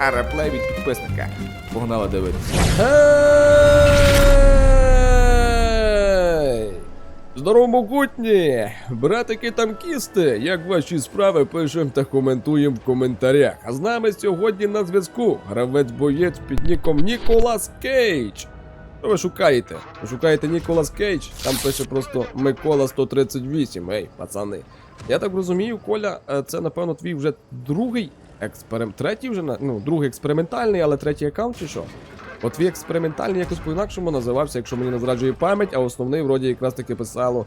а реплей від підписника. Погнали дивитися. Здорово, могутні! Братики танкісти, як ваші справи пишемо та коментуємо в коментарях. А з нами сьогодні на зв'язку гравець-боєць під ніком Ніколас Кейдж. Що ви шукаєте? Ви шукаєте Ніколас Кейдж? Там пише просто Микола 138. Ей, пацани. Я так розумію, Коля, е, це напевно твій вже другий експеримент. Третій вже ну, другий експериментальний, але третій аккаунт чи що? От твій експериментальний якось по-інакшому називався, якщо мені не зраджує пам'ять, а основний вроді якраз таки писало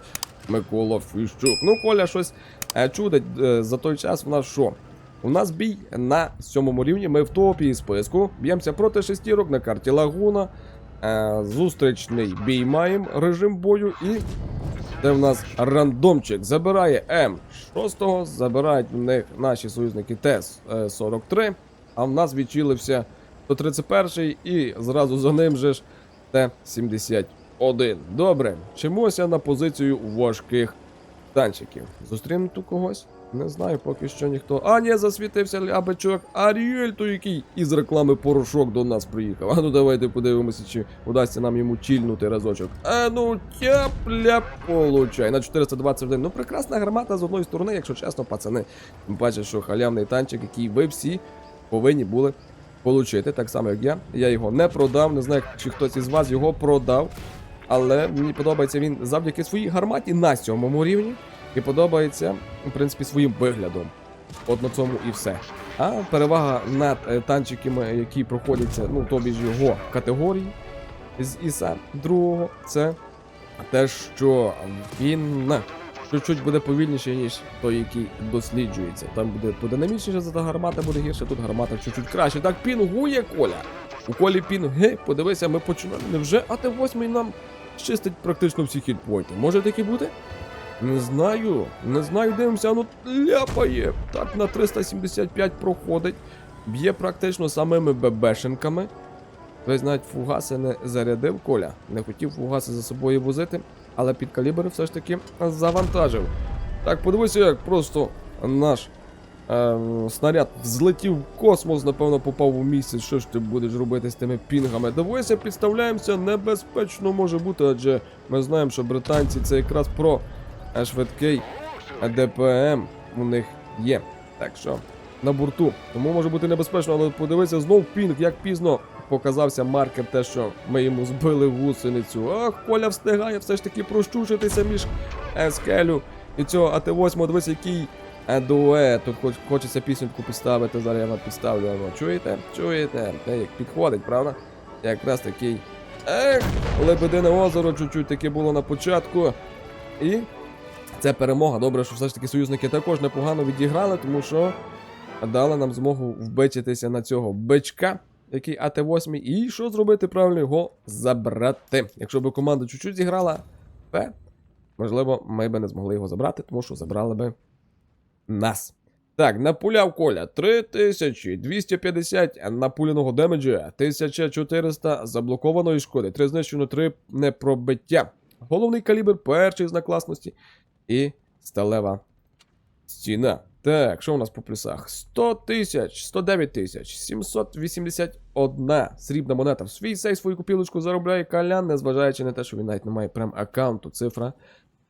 Микола Фіщук. Ну, Коля щось е, чудить е, за той час. У нас що? У нас бій на сьомому рівні. Ми в топі списку. Б'ємося проти шестірок на карті Лагуна. Е, зустрічний бій маємо режим бою і. Це в нас рандомчик. Забирає М6, забирають в них наші союзники Т-43, а в нас відчилився 131 і зразу за ним же ж Т-71. Добре, чимося на позицію важких танчиків. Зустрінути когось? Не знаю, поки що ніхто. А, ні, засвітився лябачок. Аріель, то який із реклами порошок до нас приїхав. А ну давайте подивимося, чи вдасться нам йому чільнути разочок. А ну тяпля получай. На 421. Ну, прекрасна гармата з одної сторони, якщо чесно, пацани. Паче, що халявний танчик, який ви всі повинні були получити, так само як я. Я його не продав. Не знаю, чи хтось із вас його продав. Але мені подобається він завдяки своїй гарматі на сьомому рівні. І подобається, в принципі, своїм виглядом. От на цьому і все. А перевага над е, танчиками, які проходяться, ну тобі ж його категорії з ІСа другого, це те, що він чуть-чуть буде повільніший, ніж той, який досліджується. Там буде подинамічніше, зато гармата буде гірше, тут гармата чуть-чуть краще. Так, пінгує коля. У колі пінги, подивися, ми починаємо. Невже АТ-8 нам чистить практично всі хітпойнти? Може таке бути? Не знаю, не знаю, дивимося, ну ляпає. Так, на 375 проходить. Б'є практично самими ББшенками. Весь навіть фугаси не зарядив Коля. Не хотів фугаси за собою возити, але під калібр все ж таки завантажив. Так, подивися, як просто наш е, снаряд взлетів в космос, напевно, попав у місяць. Що ж ти будеш робити з тими пінгами? Дивися, підставляємося, небезпечно може бути, адже ми знаємо, що британці це якраз про е, швидкий ДПМ у них є. Так що на борту. Тому може бути небезпечно, але подивися знов пінг, як пізно показався маркер, те, що ми йому збили гусеницю. Ах, Коля встигає все ж таки прощушитися між е, скелю і цього АТ-8, дивись, який е, дует. Тут хоч, хочеться пісеньку підставити, зараз я вам підставлю. Ану, чуєте? Чуєте? Те, як підходить, правда? Якраз такий. Ех, Лебедине озеро чуть-чуть таке було на початку. І це перемога. Добре, що все ж таки союзники також непогано відіграли, тому що дали нам змогу вбичитися на цього бичка, який АТ-8, і що зробити правильно його забрати. Якщо б команда чуть-чуть зіграла, то, можливо, ми б не змогли його забрати, тому що забрали би нас. Так, напуляв Коля 3250 напуляного демеджа, 1400 заблокованої шкоди, 3 знищено, 3 непробиття. Головний калібр перший знак класності і сталева стіна. Так, що у нас по плюсах? 100 тисяч, 109 тисяч, 781 срібна монета. В свій сей свою купілочку заробляє калян, незважаючи на те, що він навіть не має прям аккаунту. Цифра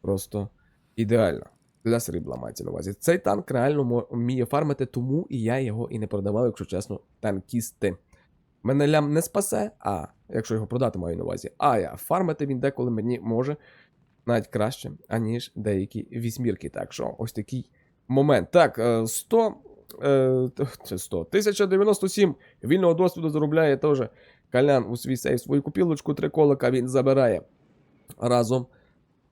просто ідеальна. Для срібла мається на увазі. Цей танк реально вміє фармити, тому і я його і не продавав, якщо чесно, танкісти. Мене лям не спасе, а якщо його продати маю на увазі, а я фармити він деколи мені може навіть краще, аніж деякі вісьмірки. Так що ось такий момент. Так, е, 100. е, Це 100. 1097 вільного досвіду заробляє теж Калян у свій сейф свою купілочку, три колика він забирає разом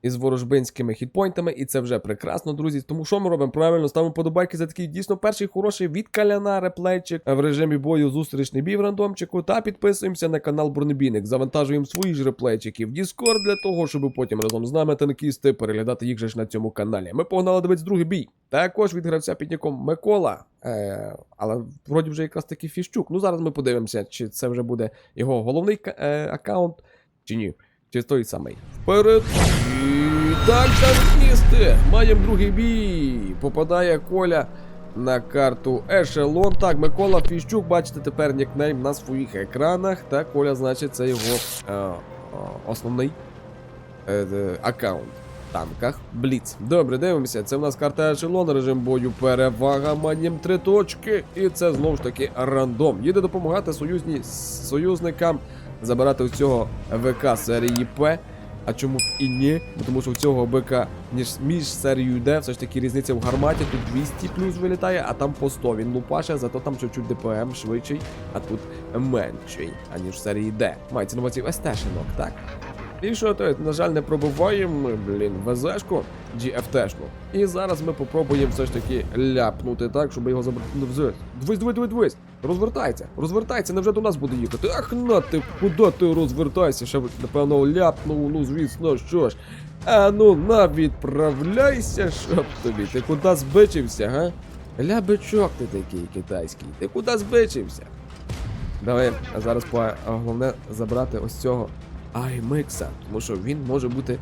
із ворожбинськими хітпойнтами, і це вже прекрасно, друзі. Тому що ми робимо? Правильно, ставимо подобайки за такий дійсно перший хороший від Каляна реплейчик в режимі бою зустрічний бій в рандомчику. Та підписуємося на канал Бронебійник. Завантажуємо свої ж реплейчики в Discord для того, щоб потім разом з нами танкісти переглядати їх же ж на цьому каналі. Ми погнали дивитися другий бій. Також від гравця під ніком Микола. Е, але вроді вже якраз таки фіщук. Ну зараз ми подивимося, чи це вже буде його головний е, аккаунт, чи ні. Чи той самий. Вперед! І так, танкісти! Маємо другий бій! Попадає Коля на карту Ешелон. Так, Микола Фіщук, бачите тепер нікнейм на своїх екранах. Та Коля, значить, це його е, е, основний е, е, аккаунт. Танках Бліц. Добре, дивимося. Це в нас карта Ешелон, режим бою, перевага, манім три точки. І це знову ж таки рандом. Їде допомагати союзні, союзникам забирати у цього ВК серії П. А чому б і ні? Тому що в цього БК ніж між серією Д, все ж таки різниця в гарматі, тут 200 плюс вилітає, а там по 100 він лупаше, зато там чуть-чуть ДПМ швидший, а тут менший, аніж в серії Д. Мається на увазі СТ-шинок, так? Що то, на жаль, не пробиваємо, блін, ВЗшку GFT-шну. І зараз ми попробуємо все ж таки ляпнути так, щоб його забрати. Ну. Дивись, дивись, дивись, дивись. Розвертається, розвертається, невже до нас буде їхати? Ах на ти, куди ти розвертайся? Ще, напевно, ляпнув, ну звісно, що ж. А ну на відправляйся, щоб тобі. Ти куди збичився, га? Ля бичок ти такий китайський. Ти куди збичився? Давай а зараз по головне забрати ось цього Аймикса, тому що він може бути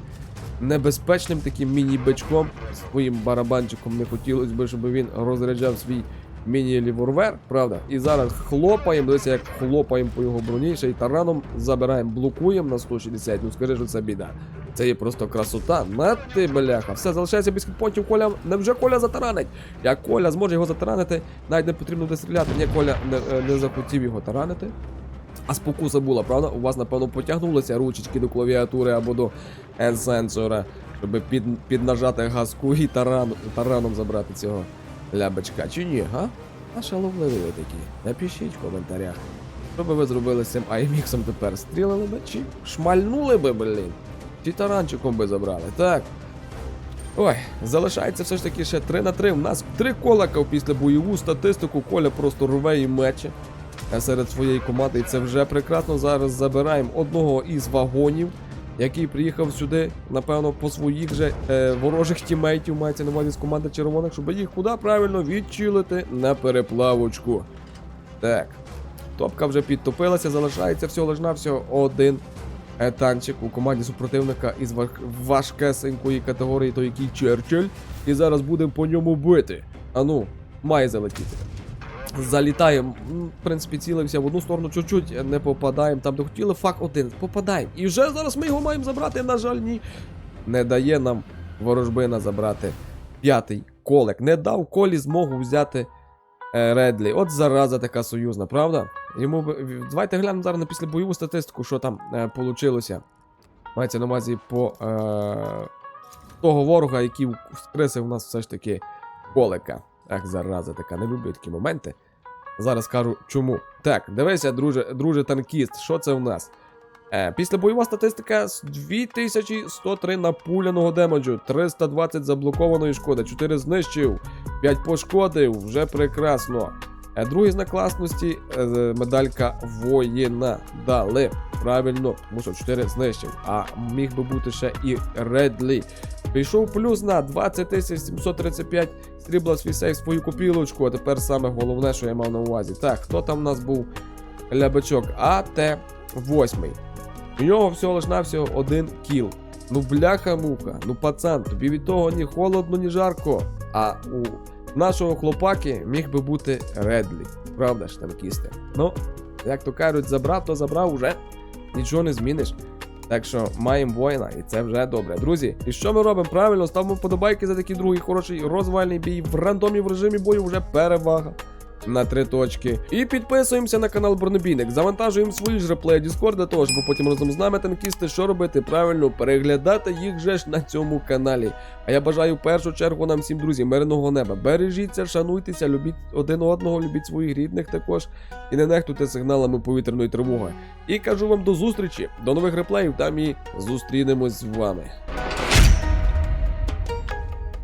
небезпечним таким міні-бичком своїм барабанчиком. Не хотілося б, щоб він розряджав свій міні-ліворвер, правда? І зараз хлопаємо, дивіться, як хлопаємо по його броні, ще й тараном забираємо, блокуємо на 160. Ну скажи, що це біда. Це є просто красота. На бляха. Все, залишається без хітпонтів. Коля. Невже Коля затаранить? Як Коля зможе його затаранити, навіть не потрібно буде стріляти. Ні, Коля не, е, не захотів його таранити. А спокуса була, правда? У вас, напевно, потягнулися ручечки до клавіатури або до сенсора, щоб під, піднажати газку і таран, тараном забрати цього лябочка. Чи ні, га? А шаловливі ви такі. Напишіть в коментарях. Що би ви зробили з цим айміксом тепер? Стрілили би чи шмальнули би, блін? Чи таранчиком би забрали? Так. Ой, залишається все ж таки ще 3 на 3. У нас три колака після бойову статистику. Коля просто рве і мече е, серед своєї команди. І це вже прекрасно. Зараз забираємо одного із вагонів, який приїхав сюди, напевно, по своїх же е, ворожих тімейтів, мається на увазі з команди червоних, щоб їх куди правильно відчилити на переплавочку. Так. Топка вже підтопилася, залишається всього лиш на всього один е, танчик у команді супротивника із важ- важкесенької категорії, то який Черчилль. І зараз будемо по ньому бити. Ану, має залетіти. Залітаємо. В принципі, цілився в одну сторону, чуть-чуть не попадаємо. Там де хотіли, фак один. Попадаємо. І вже зараз ми його маємо забрати. На жаль, ні. Не дає нам ворожбина забрати п'ятий колек. Не дав колі змогу взяти е, Редлі. От зараза така союзна, правда? Йому. Давайте глянемо зараз на післябойову статистику, що там е. Мається на увазі по е, того ворога, який вскресив у нас все ж таки колика. Ах, зараза така, не люблю такі моменти. Зараз кажу чому. Так, дивися, друже, друже танкіст, що це в нас? Е, після бойова статистика з 2103 напуляного демеджу, 320 заблокованої шкоди, 4 знищив, 5 пошкодив, вже прекрасно. Е, другий знак класності е, медалька воїна. Дали. Правильно, тому що 4 знищив. А міг би бути ще і Редлі. Пішов плюс на 20 735 свій сейф свою копілочку. А тепер саме головне, що я мав на увазі. Так, хто там у нас був лябачок? АТ-8. У нього всього лиш навсього один кіл. Ну бляха-муха, ну пацан, тобі від того ні холодно, ні жарко. А у нашого хлопаки міг би бути Редлі. Правда ж, танкісти? Ну, як то кажуть, забрав, то забрав уже. Нічого не зміниш. Так що маємо воїна, і це вже добре. Друзі, і що ми робимо? Правильно, ставимо подобайки за такий другий хороший розвальний бій в рандомі в режимі бою вже перевага. На три точки. І підписуємося на канал Бронебійник. Завантажуємо свої ж реплеї Discord для того, щоб потім разом з нами танкісти, що робити правильно, переглядати їх же ж на цьому каналі. А я бажаю в першу чергу нам всім друзі, мирного неба. Бережіться, шануйтеся, любіть один одного, любіть своїх рідних також. І не нехтуйте сигналами повітряної тривоги. І кажу вам до зустрічі, до нових реплеїв, там і зустрінемось з вами.